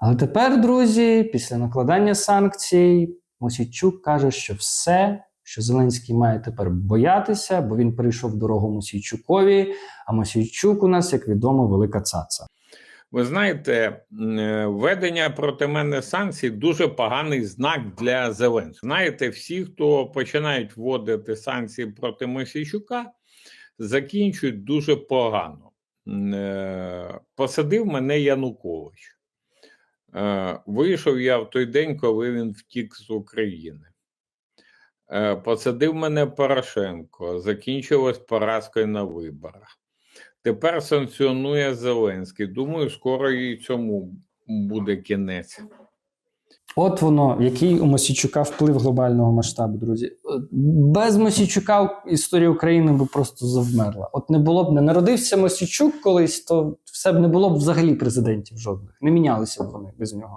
Але тепер, друзі, після накладання санкцій, Мосійчук каже, що все, що Зеленський має тепер боятися, бо він перейшов дорогу Мосійчукові. А Мосійчук у нас, як відомо, велика цаца. Ви знаєте, е, введення проти мене санкцій дуже поганий знак для Зеленського. Знаєте, всі, хто починають вводити санкції проти Мосійчука, закінчують дуже погано. Е, Посадив мене Янукович. Е, Вийшов я в той день, коли він втік з України. Е, Посадив мене Порошенко, закінчилось поразкою на виборах. Тепер санкціонує Зеленський. Думаю, скоро і цьому буде кінець. От воно, який у Мосійчука вплив глобального масштабу, друзі. Без Мосійчука історія України би просто завмерла. От не було б не народився Мосійчук колись, то все б не було б взагалі президентів жодних. Не мінялися б вони без нього.